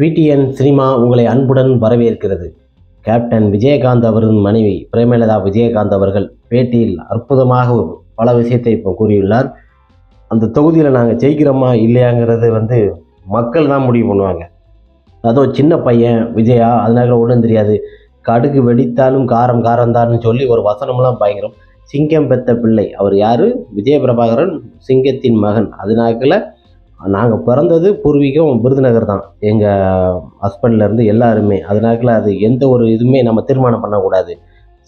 PTN cinema உங்களை அன்புடன் வரவேற்கிறது. கேப்டன் விஜயகாந்த் அவரின் மனைவி பிரேமலதா விஜயகாந்த் அவர்கள் பேட்டியில் அற்புதமாக பல விஷயத்தை இப்போ கூறியுள்ளார். அந்த தொகுதியில் நாங்கள் ஜெயிக்கிறோமா இல்லையாங்கிறது வந்து மக்கள் தான் முடிவு பண்ணுவாங்க. அதோ சின்ன பையன் விஜயா அதனால ஒன்றும் தெரியாது. கடுகு வெடித்தாலும் காரம் காரம்தான்னு சொல்லி ஒரு வசனம்லாம் பயங்கரம் சிங்கம் பெத்த பிள்ளை அவர் யார்? விஜய பிரபாகரன் சிங்கத்தின் மகன். அதனால நாங்கள் பிறந்தது பூர்வீகம் விருதுநகர் தான். எங்கள் ஹஸ்பண்ட்லேருந்து எல்லாருமே. அதனால அது எந்த ஒரு இதுவுமே நம்ம தீர்மானம் பண்ணக்கூடாது.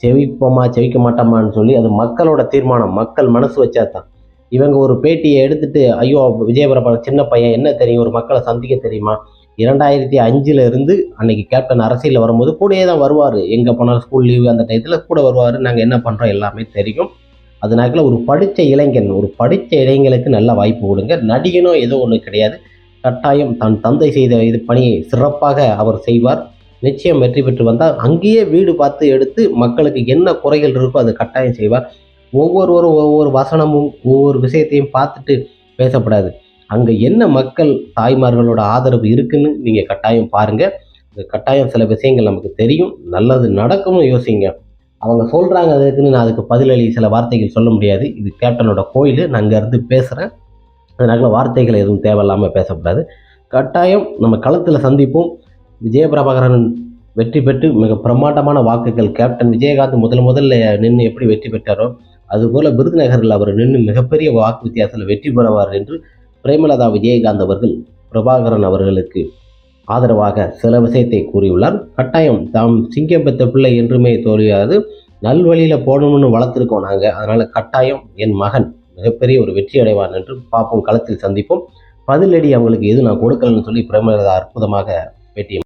செவிப்போமா செவிக்க மாட்டோமான்னு சொல்லி அது மக்களோட தீர்மானம். மக்கள் மனசு வச்சா தான் இவங்க ஒரு பேட்டியை எடுத்துட்டு ஐயோ விஜயபிரபாகரன் சின்ன பையன் என்ன தெரியும்? ஒரு மக்களை சந்திக்க தெரியுமா? இரண்டாயிரத்தி அஞ்சில் இருந்து அன்னைக்கு கேப்டன் அரசியலில் வரும்போது கூடயே தான் வருவார். எங்கே போனாலும் ஸ்கூல் லீவு அந்த டயத்தில் கூட வருவார் நாங்கள் என்ன பண்ணுறோம் எல்லாமே தெரியும். அதனால ஒரு படித்த இளைஞன் ஒரு படித்த இளைஞனுக்கு நல்ல வாய்ப்பு கொடுங்க. நடிகனோ ஏதோ ஒன்று கிடையாது. கட்டாயம் தன் தந்தை செய்த இது பணியை சிறப்பாக அவர் செய்வார். நிச்சயம் வெற்றி பெற்று வந்தால் அங்கேயே வீடு பார்த்து எடுத்து மக்களுக்கு என்ன குறைகள் இருக்கோ அதை கட்டாயம் செய்வார். ஒவ்வொருவரும் ஒவ்வொரு வசனமும் ஒவ்வொரு விஷயத்தையும் பார்த்துட்டு பேசப்படாது. அங்கே என்ன மக்கள் தாய்மார்களோட ஆதரவு இருக்குன்னு நீங்கள் கட்டாயம் பாருங்கள் கட்டாயம் சில விஷயங்கள் நமக்கு தெரியும். நல்லது நடக்கும்னு யோசிங்க. அவங்க சொல்கிறாங்க அதுக்குன்னு நான் அதுக்கு பதிலளி சில வார்த்தைகள் சொல்ல முடியாது. இது கேப்டனோட கோயில். நான் அங்கேருந்து பேசுகிறேன் அதனால வார்த்தைகள் எதுவும் தேவையில்லாமல் பேசக்கூடாது. கட்டாயம் நம்ம களத்தில் சந்திப்போம். விஜயபிரபாகரன் வெற்றி பெற்று மிக பிரமாண்டமான வாக்குகள். கேப்டன் விஜயகாந்த் முதல் முதல்ல நின்று எப்படி வெற்றி பெற்றாரோ அதுபோல் விருதுநகரில் அவர் நின்று மிகப்பெரிய வாக்கு வித்தியாசத்தில் வெற்றி பெறுவார் என்று பிரேமலதா விஜயகாந்த் அவர்கள் பிரபாகரன் அவர்களுக்கு ஆதரவாக சில விஷயத்தை கூறியுள்ளார். கட்டாயம் தாம் சிங்கம் பெற்ற பிள்ளை என்றுமே தோழியாது நல்வழியில் போடணும்னு வளர்த்துருக்கோம் நாங்கள் அதனால் கட்டாயம் என் மகன் மிகப்பெரிய ஒரு வெற்றி அடைவான் என்று பார்ப்போம் களத்தில் சந்திப்போம். பதிலடி அவங்களுக்கு எது நான் கொடுக்கலன்னு சொல்லி பிரேமலதா அற்புதமாக பேட்டியம்